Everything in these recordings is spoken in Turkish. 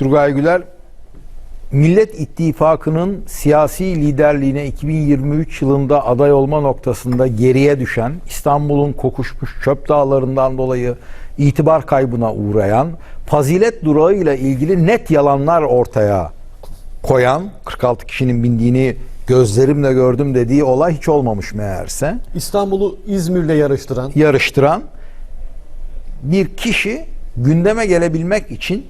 Turgay Güler Millet İttifakı'nın siyasi liderliğine 2023 yılında aday olma noktasında geriye düşen, İstanbul'un kokuşmuş çöp dağlarından dolayı itibar kaybına uğrayan, fazilet durağıyla ilgili net yalanlar ortaya koyan, 46 kişinin bindiğini gözlerimle gördüm dediği olay hiç olmamış meğerse. İstanbul'u İzmir'le yarıştıran yarıştıran bir kişi gündeme gelebilmek için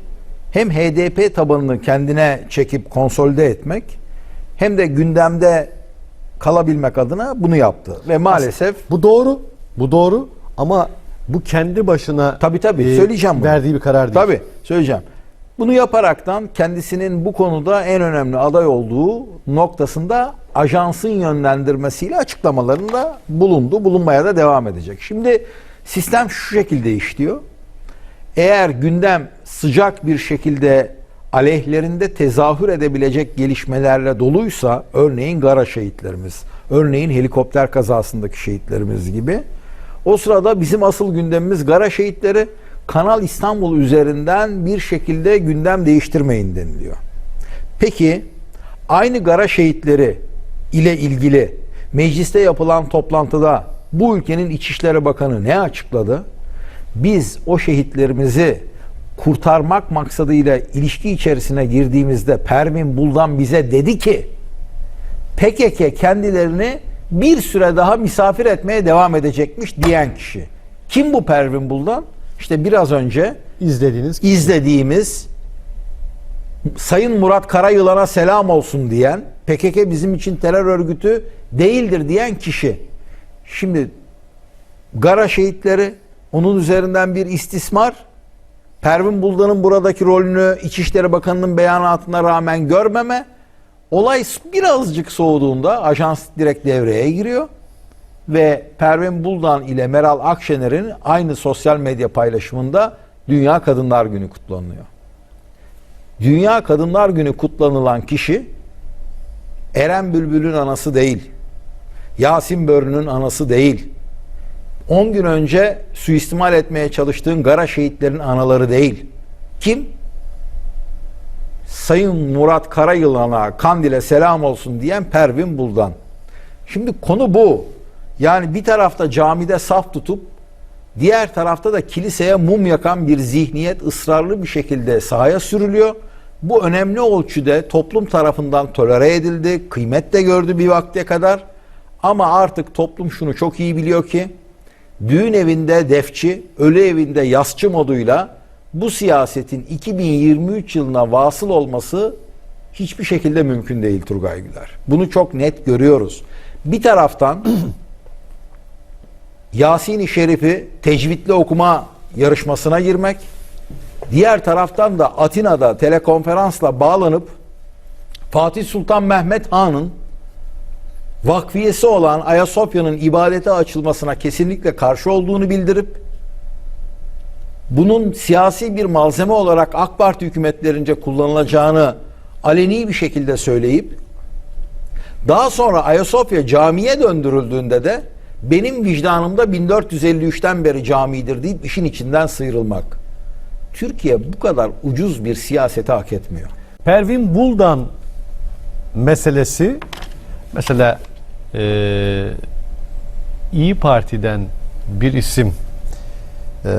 hem HDP tabanını kendine çekip konsolide etmek hem de gündemde kalabilmek adına bunu yaptı. Ve maalesef bu doğru. Bu doğru ama bu kendi başına tabii tabii e, söyleyeceğim bunu. verdiği bir karar değil. Tabii söyleyeceğim. Bunu yaparaktan kendisinin bu konuda en önemli aday olduğu noktasında ajansın yönlendirmesiyle açıklamalarında bulundu. Bulunmaya da devam edecek. Şimdi sistem şu şekilde işliyor. Eğer gündem sıcak bir şekilde aleyhlerinde tezahür edebilecek gelişmelerle doluysa örneğin Gara şehitlerimiz, örneğin helikopter kazasındaki şehitlerimiz gibi o sırada bizim asıl gündemimiz Gara şehitleri Kanal İstanbul üzerinden bir şekilde gündem değiştirmeyin deniliyor. Peki aynı Gara şehitleri ile ilgili mecliste yapılan toplantıda bu ülkenin İçişleri Bakanı ne açıkladı? Biz o şehitlerimizi kurtarmak maksadıyla ilişki içerisine girdiğimizde Pervin Buldan bize dedi ki PKK kendilerini bir süre daha misafir etmeye devam edecekmiş diyen kişi. Kim bu Pervin Buldan? İşte biraz önce İzlediğiniz izlediğimiz Sayın Murat Karayılan'a selam olsun diyen, PKK bizim için terör örgütü değildir diyen kişi. Şimdi Gara şehitleri, onun üzerinden bir istismar, Pervin Buldan'ın buradaki rolünü İçişleri Bakanı'nın beyanatına rağmen görmeme, olay birazcık soğuduğunda ajans direkt devreye giriyor ve Pervin Buldan ile Meral Akşener'in aynı sosyal medya paylaşımında Dünya Kadınlar Günü kutlanıyor. Dünya Kadınlar Günü kutlanılan kişi Eren Bülbül'ün anası değil. Yasin Börü'nün anası değil. 10 gün önce suistimal etmeye çalıştığın Gara şehitlerin anaları değil. Kim? Sayın Murat Karayılan'a Kandil'e selam olsun diyen Pervin Buldan. Şimdi konu bu. Yani bir tarafta camide saf tutup diğer tarafta da kiliseye mum yakan bir zihniyet ısrarlı bir şekilde sahaya sürülüyor. Bu önemli ölçüde toplum tarafından tolere edildi, kıymet de gördü bir vakte kadar. Ama artık toplum şunu çok iyi biliyor ki düğün evinde defçi, ölü evinde yasçı moduyla bu siyasetin 2023 yılına vasıl olması hiçbir şekilde mümkün değil Turgay Güler. Bunu çok net görüyoruz. Bir taraftan Yasin-i Şerif'i tecvidle okuma yarışmasına girmek, diğer taraftan da Atina'da telekonferansla bağlanıp Fatih Sultan Mehmet Han'ın vakfiyesi olan Ayasofya'nın ibadete açılmasına kesinlikle karşı olduğunu bildirip bunun siyasi bir malzeme olarak AK Parti hükümetlerince kullanılacağını aleni bir şekilde söyleyip daha sonra Ayasofya camiye döndürüldüğünde de benim vicdanımda 1453'ten beri camidir deyip işin içinden sıyrılmak. Türkiye bu kadar ucuz bir siyaseti hak etmiyor. Pervin Buldan meselesi mesela eee İyi Parti'den bir isim eee,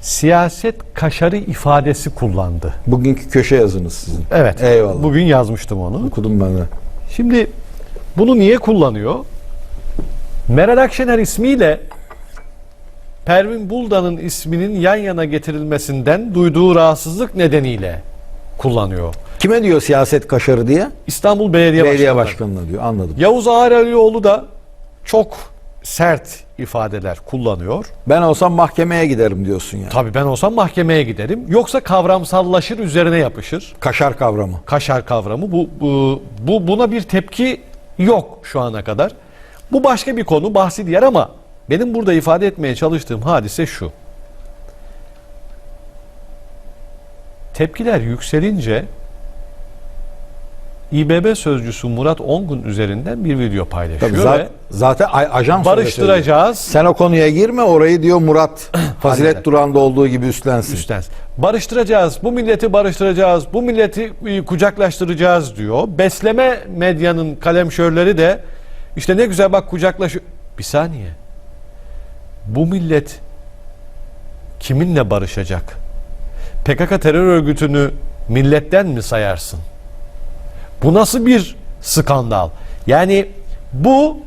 siyaset kaşarı ifadesi kullandı. Bugünkü köşe yazınız sizin. Evet. Eyvallah. Bugün yazmıştım onu. Okudum ben de. Şimdi bunu niye kullanıyor? Meral Akşener ismiyle Pervin Buldan'ın isminin yan yana getirilmesinden duyduğu rahatsızlık nedeniyle kullanıyor. Kime diyor siyaset kaşarı diye? İstanbul Belediye, Belediye Başkanı. başkanına diyor. Anladım. Yavuz Ağralioğlu da çok sert ifadeler kullanıyor. Ben olsam mahkemeye giderim diyorsun ya. Tabii ben olsam mahkemeye giderim. Yoksa kavramsallaşır üzerine yapışır. Kaşar kavramı. Kaşar kavramı bu, bu, bu buna bir tepki yok şu ana kadar. Bu başka bir konu bahsi diğer ama benim burada ifade etmeye çalıştığım hadise şu. Tepkiler yükselince İBB sözcüsü Murat Ongun üzerinden bir video paylaşıyor Tabii za- ve zaten ajans barıştıracağız. Sen o konuya girme orayı diyor Murat Fazilet. Duran'da olduğu gibi üstlensin. Üstten. Barıştıracağız. Bu milleti barıştıracağız. Bu milleti e, kucaklaştıracağız diyor. Besleme medyanın kalemşörleri de işte ne güzel bak kucaklaş. Bir saniye. Bu millet kiminle barışacak? PKK terör örgütünü milletten mi sayarsın? Bu nasıl bir skandal? Yani bu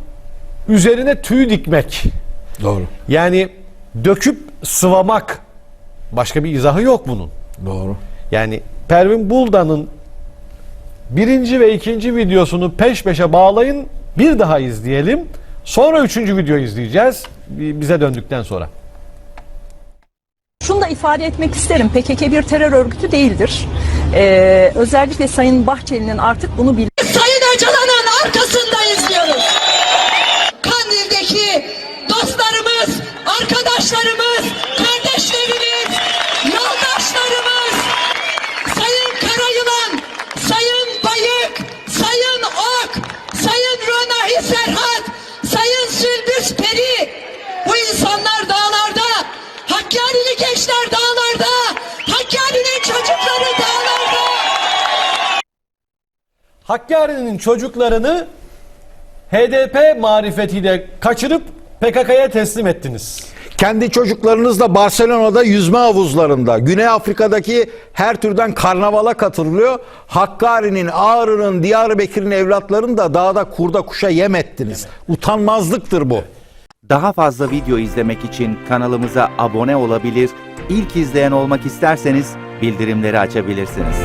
üzerine tüy dikmek. Doğru. Yani döküp sıvamak. Başka bir izahı yok bunun. Doğru. Yani Pervin Buldan'ın birinci ve ikinci videosunu peş peşe bağlayın. Bir daha izleyelim. Sonra üçüncü video izleyeceğiz. bi- Bize döndükten sonra. Şunu da ifade etmek isterim. PKK bir terör örgütü değildir. Ee, özellikle Sayın Bahçeli'nin artık bunu bil Hakkari'nin çocuklarını HDP marifetiyle kaçırıp PKK'ya teslim ettiniz. Kendi çocuklarınızla Barcelona'da yüzme havuzlarında, Güney Afrika'daki her türden karnavala katılıyor. Hakkari'nin, Ağrı'nın, Diyarbakır'ın evlatlarını da dağda kurda kuşa yem ettiniz. Utanmazlıktır bu. Daha fazla video izlemek için kanalımıza abone olabilir, ilk izleyen olmak isterseniz bildirimleri açabilirsiniz.